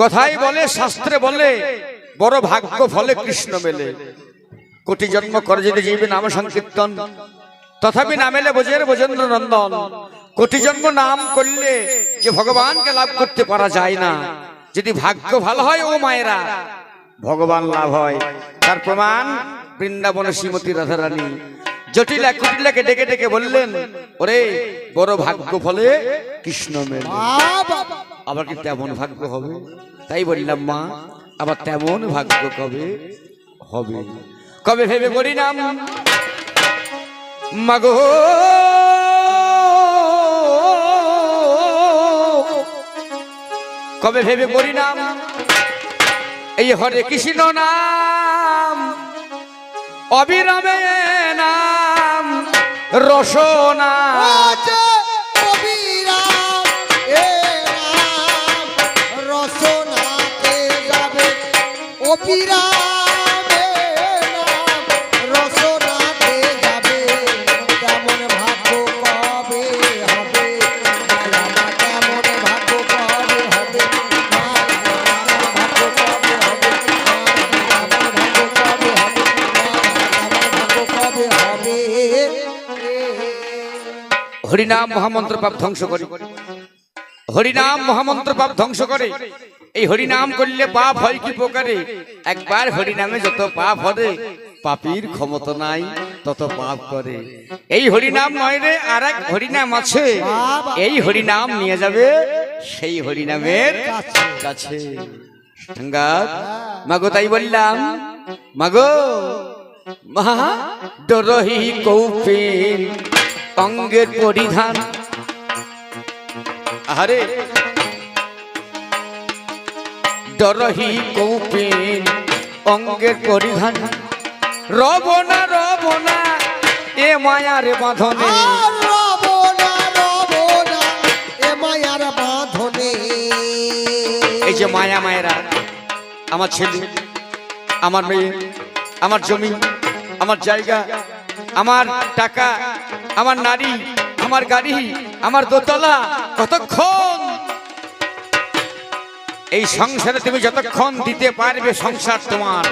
কথাই বলে, শাস্ত্রে বলে, বড় ভাগ্য ফলে কৃষ্ণ মেলে। কোটি জন্ম করে যদি জীবে নাম সংকীর্তন, তথাপি নামেলে বোঝের বোজেন্দ্র নন্দন। কোটি জন্ম নাম করলে যে ভগবানকে লাভ করতে পারা যায় না। যদি ভাগ্য ভালো হয়, ও মায়েরা, ভগবান লাভ হয়। তার প্রমাণ বৃন্দাবনে শ্রীমতী রাধারানী। জটিলা কুটিলাকে ডেকে ডেকে বললেন, ওরে, বড় ভাগ্য ফলে কৃষ্ণ মেলে। আবার কি তেমন ভাগ্য হবে? তাই বললাম মা আবার তেমন ভাগ্য কবে হবে? কবে ভেবে করি নাম? মাগো কবে ভেবে করি নাম? এই হরে কৃষ্ণ নাম অবিরামে নাম রসনা হরিনাম মহামন্ত্র পাপ ধ্বংস করে। হরিনাম মহামন্ত্র পাপ ধ্বংস করে। এই হরিনাম করলে পাপ হয় কি প্রকারে? একবার হরিনামে যত পাপ হবে, পাপীর ক্ষমতা নাই, তত পাপ করে। এই হরিনাম নয় রে আর এক হরিনাম আছে। এই হরিনাম নিয়ে যাবে সেই হরিনামের কাছে। মাগো, তাই বললাম, মাগো, মা ডরহি কৌপিন, অঙ্গের পরিধান। আরে ডরহি কৌপিন অঙ্গের পরিধান রব না, রব না, এ মায়ার বাঁধনে। এই যে মায়া মায়েরা আমার ছেলে আমার মেয়ে আমার জমি আমার জায়গা আমার টাকা আমার নারী আমার গাড়ি আমার দোতলা কতক্ষণ এই সংসারে তুমি যতক্ষণ দিতে পারবে সংসার তোমার।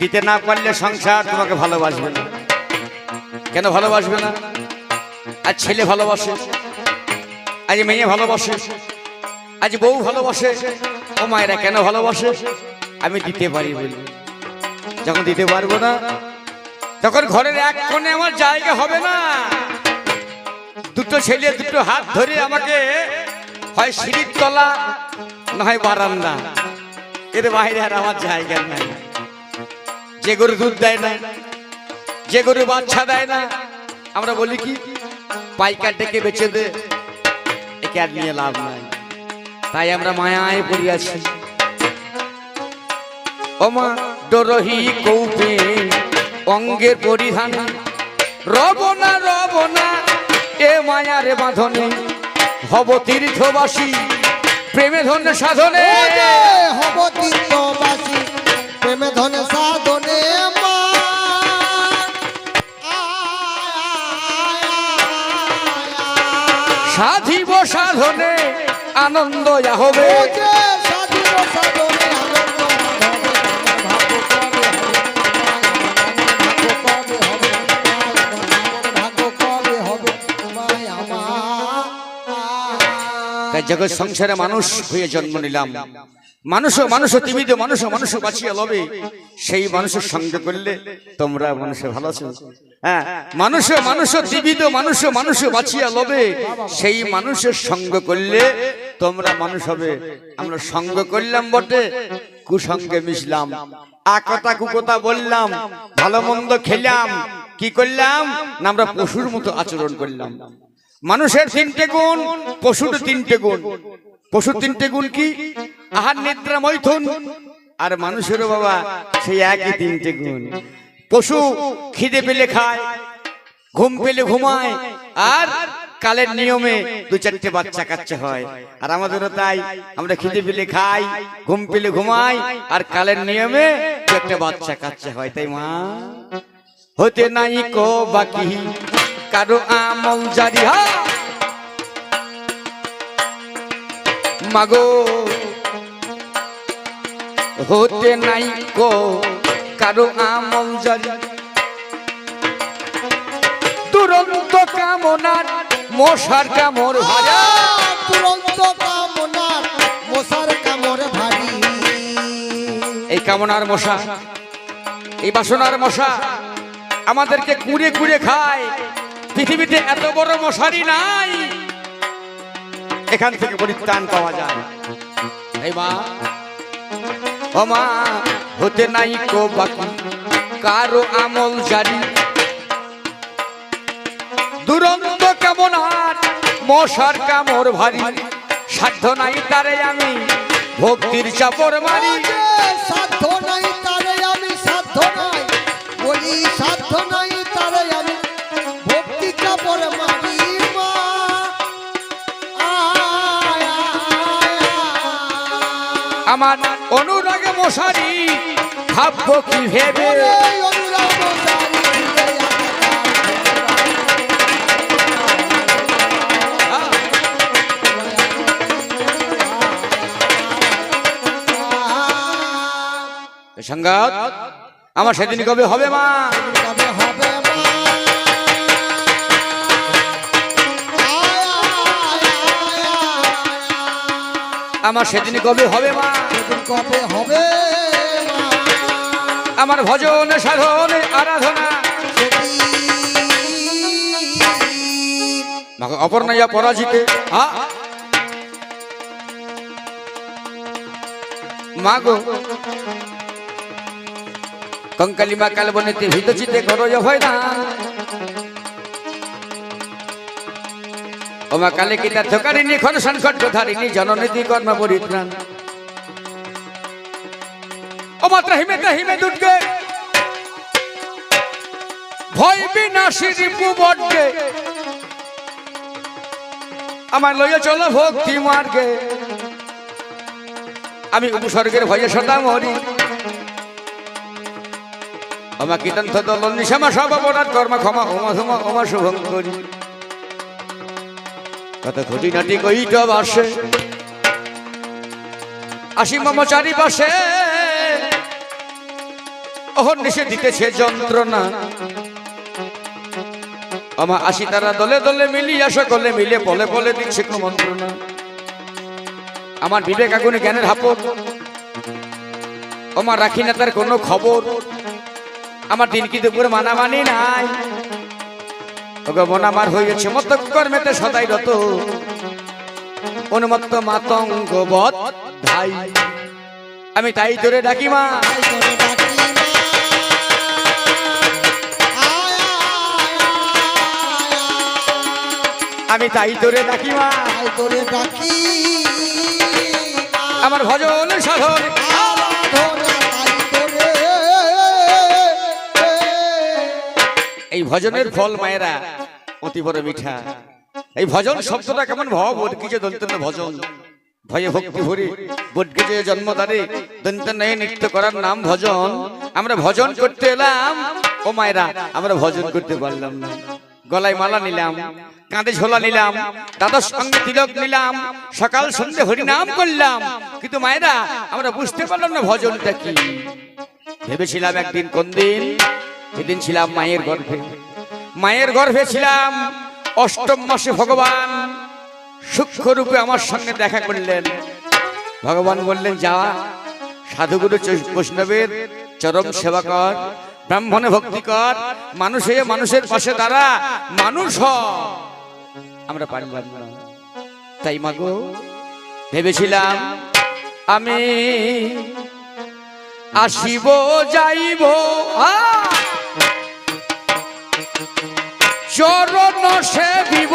দিতে না পারলে সংসার তোমাকে ভালোবাসবে না। কেন ভালোবাসবে না? আর ছেলে ভালোবাসে, আজ মেয়ে ভালোবাসে, আজ বউ ভালোবাসে, ও মায়েরা কেন ভালোবাসে? আমি দিতে পারি বলি। যখন দিতে পারব না, তখন ঘরের এক কোণে আমার জায়গা হবে না। দুটো ছেলে, দুটো হাত ধরে আমাকে হয় সিঁড়ির তলা, না হয় বারান্দা। এর বাইরে আর আমার জায়গা নাই। যে গরু দুধ দেয় না, যে গরু বাচ্চা দেয় না, আমরা বলি কি, পাইকার ডেকে বেচে দে, একে আর নিয়ে লাভ নাই। তাই আমরা মায়ায় পড়িয়াছি ও মা, ডরহি কৌপে, অঙ্গের পরিধান রবনা রবনা এ মায়ার বাঁধনে হব তীর্থবাসী প্রেমে ধন্য সাধনে হব তীর্থবাসী, প্রেমে ধন্য সাধনে। সাধিব সাধনে আনন্দ যা হবে সাধিব সাধনে তাই জগৎ সংসারে মানুষ হয়ে জন্ম নিলাম। মানুষ মানুষ টিভিতে মানুষ মানুষ বাঁচিয়ে লবে। সেই মানুষের সঙ্গে করলে তোমরা মানুষে ভালো আছো। হ্যাঁ মানুষ মানুষ মানুষ লবে। সেই মানুষের সঙ্গ করলে তোমরা মানুষ হবে। আমরা সঙ্গ করলাম বটে, কুসঙ্গে মিশলাম। আকতা কুকতা বললাম, ভালো মন্দ খেলাম। কি করলাম? না, আমরা পশুর মতো আচরণ করলাম। মানুষের তিনটে গুণ, পশুর তিনটে গুণ। পশুর তিনটে গুণ কি? আহার, নিদ্রা, মৈথুন। আর মানুষেরও বাবা সেই একই তিনটে গুণ। পশু খিদে পেলে খায়, ঘুম পেলে ঘুমায়, আর কালের নিয়মে দু চারটে বাচ্চা কাচ্চা হয়। আর আমাদেরও তাই, আমরা খিদে পেলে খাই, ঘুম পেলে ঘুমাই, আর কালের নিয়মে দু একটা বাচ্চা কাচ্চা হয়। তাই মা, হতে নাই কো বাকি। কারও আমল জারি হা মাগো হতে নাই কো কারও আমল জারি। দুরন্ত কামনার মশার কামড় ভাজা তুরন্ত কামনার মশার কামড় ভারী। এই কামনার মশা এই বাসনার মশা আমাদেরকে কুড়ে কুড়ে খায়। পৃথিবীতে এত বড় মশারি নাই। এখান থেকে পরিত্রাণ পাওয়া যায়। এই মা ও মা হতে নাই কো বাকি কারও আমল জারি। দুরন্ত কেমন হার মশার কামড় ভারী। সাধ্য নাই তারে আমি ভক্তির চাপর মারি। সাধ্য নাই তারে আমি সাধ্য নাই। বলি সাধ্য নাই আমার অনুরাগে মশারি ভাববো কি ভেবে আমার। আমার সেদিন কবে হবে মা কবে হবে আমার সেদিন কবে হবে মা? সেদিন কবে হবে আমার ভজন সাধন আরাধনা। অপর্ণয়া পরাজিতে। আ মাগো কঙ্কালী মা কালবনেতে ভিতচিতে করো হয় না। ও মা কালে কি তার থকারিনী খন সংকট ধারিণী জননীতি কর্ম পরিত্রাণ। ও মা ত্রাহিমে ত্রাহিমে দুর্গে। ভয় বিনাশী রিপু বটকে আমার লইয়া চলো ভক্তি মার্গে। আমি উপসর্গের ভয়ে সদা মরি। আমা কীর্তন দল নিশামা সব অপরাধ কর্ম ক্ষমা, ওমা ধুমা, ওমা শুভম করি কত খুঁটি নাটি কইট বাসে। আসি মম চারিপাশে অহর নিষে দিতেছে যন্ত্রণা। আমার আসি তারা দলে দলে মিলি মিলিয়া সকলে মিলে পলে পলে দিচ্ছে মন্ত্রণা। আমার বিবেক আগুনে জ্ঞানের হাপর আমার রাখি না তার কোনো খবর। আমার দিন কি দুপুর মানামানি নাই। মন আমার হয়েছে মত কর্মেতে সদাই রত। অনুমত্ত মাতঙ্গ বধ ভাই আমি তাই তোরে ডাকি মা। আমি তাই তোরে ডাকি মা। ডাকি আমার ভজন সাধন। এই ভজনের ফল মায়েরা অতি বড় মিঠা। এই ভজন শব্দটা কেমন ভব? বটকিজে দন্তন্য ভজন। ভয়ে ভক্তি ভরে বটকিজে জন্মদারে দন্তন্নয়ে নৃত্য করার নাম ভজন। আমরা ভজন করতে এলাম। ও মায়েরা আমরা ভজন করতে পারলাম না। গলায় মালা নিলাম কাঁধে ঝোলা নিলাম দাদার সঙ্গে তিলক নিলাম সকাল সন্ধ্যে হরি নাম করলাম। কিন্তু মায়েরা আমরা বুঝতে পারলাম না ভজনটা কি। ভেবেছিলাম একদিন কোন দিন? সেদিন ছিলাম মায়ের গর্ভে। মায়ের গর্ভে ছিলাম, অষ্টম মাসে ভগবান সূক্ষ্ম রূপে আমার সঙ্গে দেখা করলেন ভগবান বললেন যাওয়া সাধুগুরু বৈষ্ণবের চরম সেবা কর, ব্রাহ্মণে ভক্তি কর, মানুষে মানুষের পাশে দাঁড়া, মানুষ হ আমরা পারলাম না তাই মাগো ভেবেছিলাম আমি আসিব, যাইব, আ! চরণ সেবিব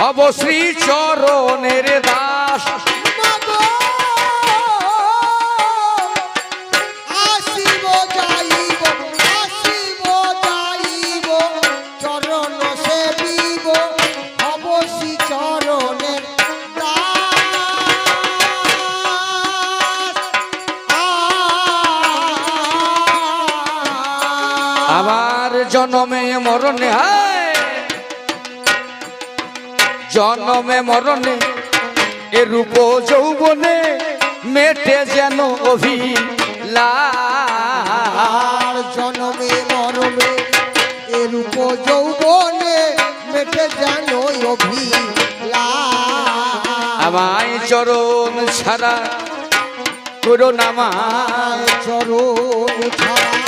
হব শ্রী চরণের দাস। জনমে মরণে হায়! জনমে মরণে এ রূপ যৌবনে মেটে যেন অভিলা আর জনমে মরমে এরূপ যৌবনে মেটে যেন অভিলা আমায় চরণ ছাড়া করো নামা চরণ ছাড়া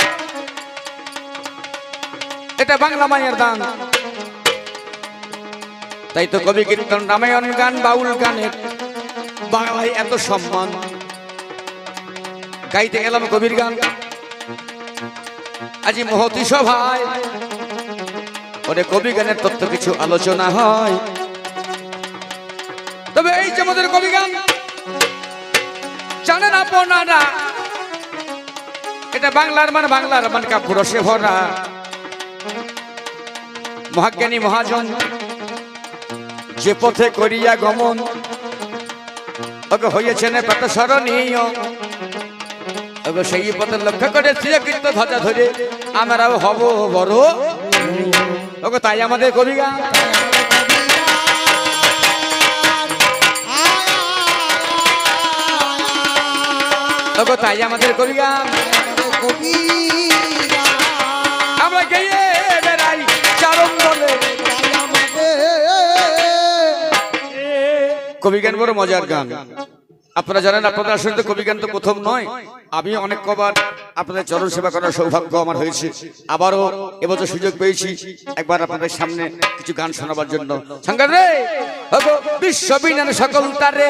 এটা বাংলা মায়ের দান তাই তো কবি কীর্তন রামায়ণ গান, বাউল গানের বাংলায় এত সম্মান। গাইতে গেলাম কবির গান। আজি মহতি সভায় ওরে কবি গানের তত্ত্ব কিছু আলোচনা হয়। তবে এই যে আমাদের কবি গান, জানেন আপনারা, এটা বাংলার মানে বাংলার মানে কাপুরসে ভরা। মহাজ্ঞানী মহাজন, যে পথে করিয়া গমন ওকে হইয়াছেন পেট স্মরণীয় ওকে সেই পথে লক্ষ্য করে শ্রীকৃষ্ণ ধ্বজা ধরে আমরাও হব বড় ওকে তাই আমাদের কবি গান ওকে তাই আমাদের কবি গান আমরা কবি গান বড় মজার গান। আপনারা জানেন, আপনাদের আসলে তো কবি গান তো প্রথম নয়। আমি অনেক কবার আপনাদের চরণ সেবা করার সৌভাগ্য আমার হয়েছে। আবারও এবছর সুযোগ পেয়েছি একবার আপনাদের সামনে কিছু গান শোনাবার জন্য। রে! ওগো বিশ্ব বিজ্ঞান সকল তারে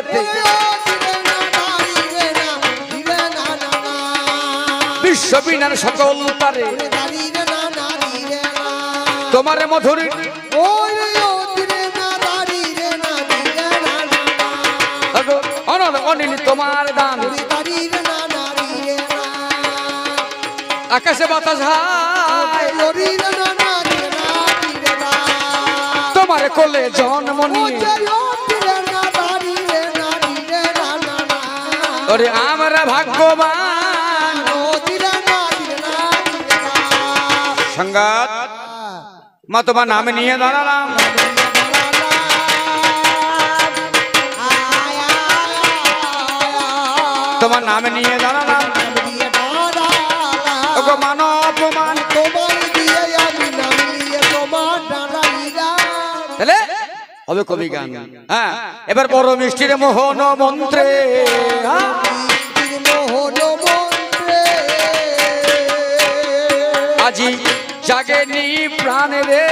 বিশ্ব বিজ্ঞান সকল তারে। তোমার মধুরী ওগো অনল অনিল তোমার দান। আকাশে বাতাস তোমার কোলে জন্ম নিয়ে ওরে আমরা ভাগ্যবান। সঙ্গাত মা তোমার নামে নিয়ে দাঁড়ালাম। তাহলে? হবে কবি গান। হ্যাঁ এবার বড় মিষ্টির মোহন মন্ত্রে। হ্যাঁ? আজি জাগেনি প্রাণ রে।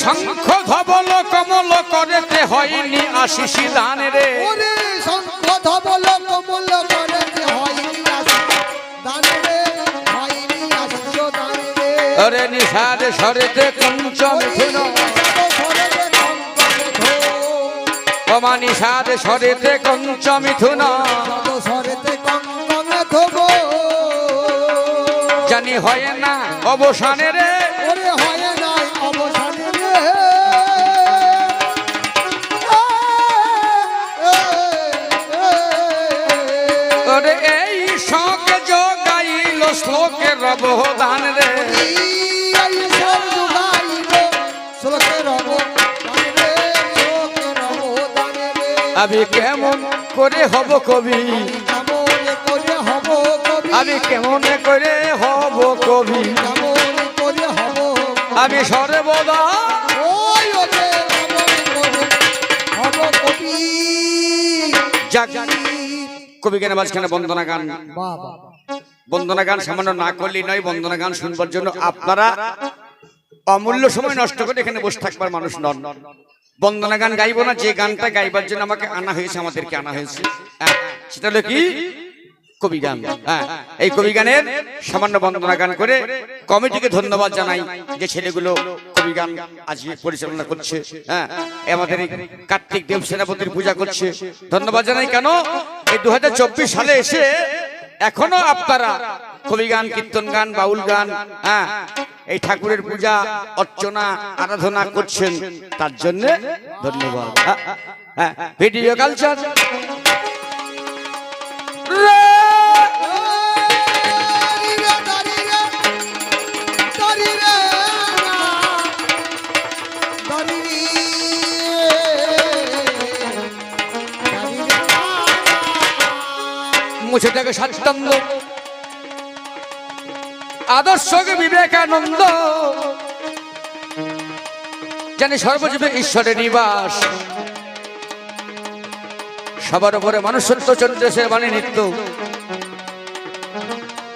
শঙ্খ ধবল কমল করেতে হয়নি আশিসি দান রে। ওরে শঙ্খ ধবল কমল করেতে হয়নি দানে রে হয়নি আসিস দানে রে। ওরে নিষাদ সরেতে কঞ্চম ধুন কমা নিষাদ সরেতে কঞ্চ মিথুন জানি হয় না অবসানে রে। অবদানে রে। আমি কেমন করে হব কবি? আমি কেমন করে হব কবি? আমি সর্বদা যাক কবি গানের মাঝখানে বন্দনা গান। বাবা বন্দনা গান সামান্য না করলেই নয় বন্দনা গান শুনবার জন্য আপনারা অমূল্য সময় নষ্ট করে এখানে বসে থাকবার মানুষ নন। বন্দনা গান গাইবো না যে গানটা গাইবার জন্য আমাকে আনা হয়েছে আমাদেরকে আনা হয়েছে। হ্যাঁ, সেটা হলো কি? কবি গান। হ্যাঁ এই কবি গানের সামান্য বন্দনা গান করে কমিটিকে ধন্যবাদ জানাই যে ছেলেগুলো কবি গান আজকে পরিচালনা করছে। হ্যাঁ আমাদের কার্তিক দেব সেনাপতির পূজা করছে। ধন্যবাদ জানাই কেন? এই দু হাজার চব্বিশ সালে এসে এখনও আপনারা কবি গান কীর্তন গান বাউল গান হ্যাঁ এই ঠাকুরের পূজা অর্চনা আরাধনা করছেন তার জন্য ধন্যবাদ। হ্যাঁ, হ্যাঁ ভিডিও কালচার মুছে থাকে স্বাচ্ছন্দ্য আদর্শকে বিবেকানন্দ। জানি সর্বজীবে ঈশ্বরের নিবাস। সবার উপরে মানুষত্ব চন্দ্রেশের মানে নিত্য।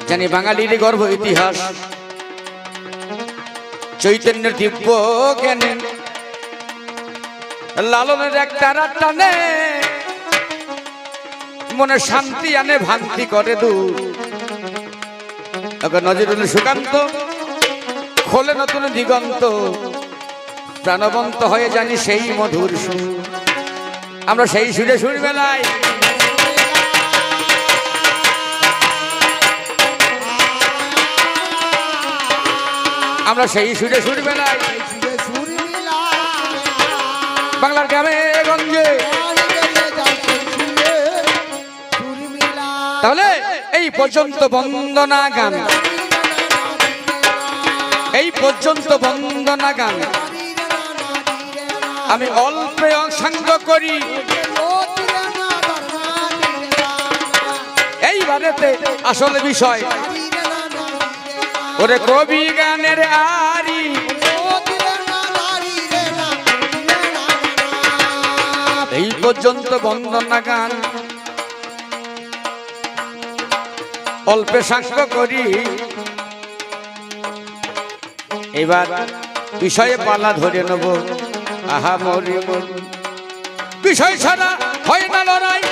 জানি বাঙালির গর্ব, ইতিহাস। চৈতন্যের দিব্য জ্ঞানে। লালনের এক তারা টানে। মনে শান্তি আনে, ভান্তি করে দূর। নজরুল সুকান্ত, খোলে নতুন দিগন্ত। প্রাণবন্ত হয়ে জানি সেই মধুর সুর। আমরা সেই সুরে সুর বেলায় আমরা সেই সুরে সুর বেলায় বাংলার গ্রামে গঞ্জে। তাহলে এই পর্যন্ত বন্দনা গান এই পর্যন্ত বন্দনা গান আমি অল্প অসঙ্গ করি। এইবারেতে আসলে বিষয়। ওরে কবি গানের আরি। এই পর্যন্ত বন্দনা গান অল্পে সাঙ্গ করি। এবার বিষয়ে পালা ধরে নেব। আহা মরি বিষয় ছাড়া হয় না লড়াই।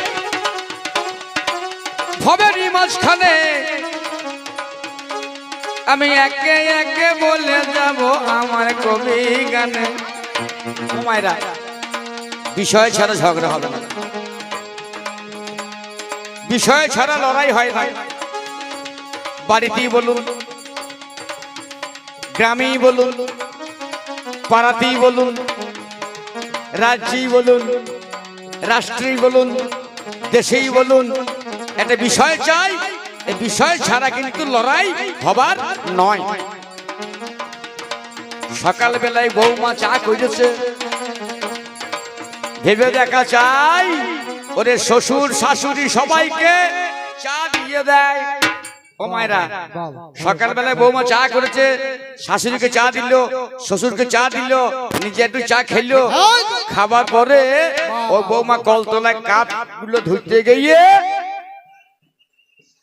ভবেরই মাঝখানে আমি একে একে বলে যাব আমার কবি গানে। মায়েরা বিষয় ছাড়া ঝগড়া হবে না। বিষয় ছাড়া লড়াই হয় না। বাড়িতেই বলুন গ্রামেই বলুন, পাড়াতেই বলুন, রাজ্যেই বলুন, রাষ্ট্রেই বলুন, দেশেই বলুন। একটা বিষয় চাই এই বিষয় ছাড়া কিন্তু লড়াই হবার নয়। সকালবেলায় বৌমা চা করেছে। ভেবে দেখা চাই, ওরে শ্বশুর শাশুড়ি সবাইকে চা দিয়ে দেয়। ও মায়েরা সকালবেলায় বৌমা চা করেছে শাশুড়িকে চা দিল শ্বশুরকে চা দিল নিজে একটু চা খেলো। খাবার পরে ও বৌমা কলতলায় কাপগুলো ধুতে গিয়ে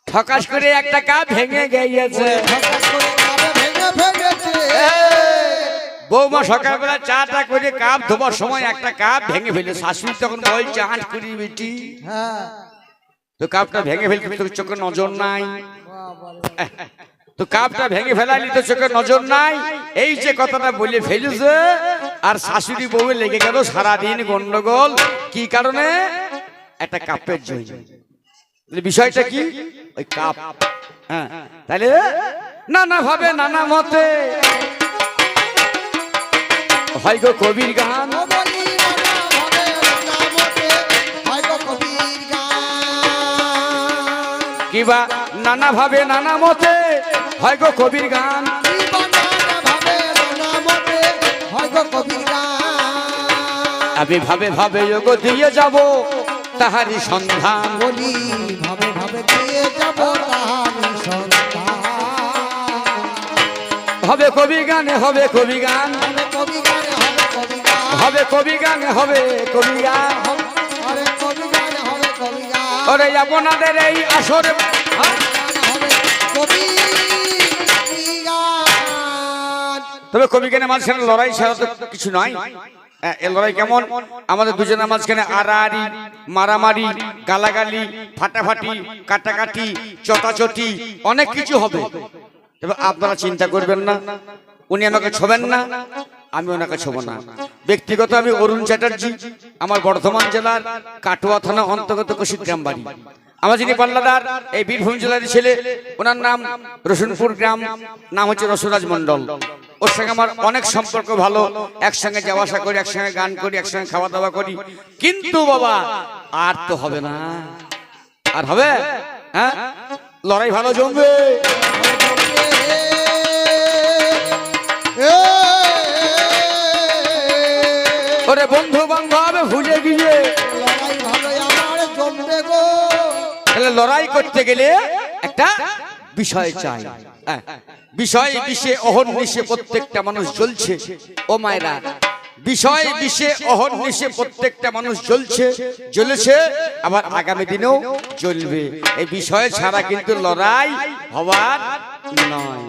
ঠকাস করে একটা কাপ ভেঙে গিয়েছে। বৌমা সকালবেলা চাটা করে কাপ ধোবার সময় একটা কাপ ভেঙে ফেলে শাশুড়ি তখন বলছে আঁট করি বেটি তো কাপটা ভেঙে তোর চোখে নজর নাই। তো কাপটা ভেঙে ফেলাইলি তো চোখে নজর নাই। এই যে কথাটা বলে ফেলুছে, আর শাশুড়ি বউ লেগে গেল সারাদিন গন্ডগোল। কি কারণে? একটা কাপের জন্য। বিষয়টা কি? ওই কাপ। হ্যাঁ। তাহলে নানা ভাবে নানা মতে হয় কবির গান। কিবা নানা ভাবে নানা মতে হয় গো কবির গান। আমি ভাবে ভাবে যোগ দিয়ে যাব তাহারি সন্ধান। বলি ভাবে ভাবে দিয়ে যাব তাহারি সন্তান হবে কবি গানে হবে কবি গান। হবে কবি গানে হবে কবি গান। হবে কবি গানে হবে কবি গান। আরে কবি গানে হবে কবি গান ওরে আপনাদের এই আসরে গান তবে কবি গানে মাঝখানে লড়াই ছাড়া তো কিছু নয় হ্যাঁ, এ লড়াই কেমন? আমাদের দুজনের মাঝখানে আড়াআড়ি মারামারি গালাগালি ফাটাফাটি কাটাকাটি চটাচটি অনেক কিছু হবে। এবার আপনারা চিন্তা করবেন না উনি আমাকে ছোবেন না আমি ওনাকে ছোব না। ব্যক্তিগত আমি অরুণ চ্যাটার্জি আমার বর্ধমান জেলার কাটোয়া থানা অন্তর্গত কশিগ্রাম বাড়ি আমার যিনি পাল্লাদার, এই বীরভূম জেলার ছেলে, ওনার নাম রসুনপুর গ্রাম, নাম হচ্ছে রসরাজ মন্ডল ওর সঙ্গে আমার অনেক সম্পর্ক ভালো, একসঙ্গে যাওয়া আসা করি, একসঙ্গে গান করি, একসঙ্গে খাওয়া দাওয়া করি। কিন্তু বাবা, আর তো হবে না। আর হবে? হ্যাঁ? লড়াই ভালো জমবে। ওরে বন্ধু বান্ধব ভুলে গিয়ে তাহলে লড়াই করতে গেলে একটা বিষয় চাই। হ্যাঁ, বিষয় বিষে অহর্নিশে প্রত্যেকটা মানুষ জ্বলছে। ও মায়েরা বিষয় বিষে অহর্নিশে প্রত্যেকটা মানুষ জ্বলছে জ্বলেছে আবার আগামী দিনেও জ্বলবে। এই বিষয় ছাড়া কিন্তু লড়াই হওয়ার নয়।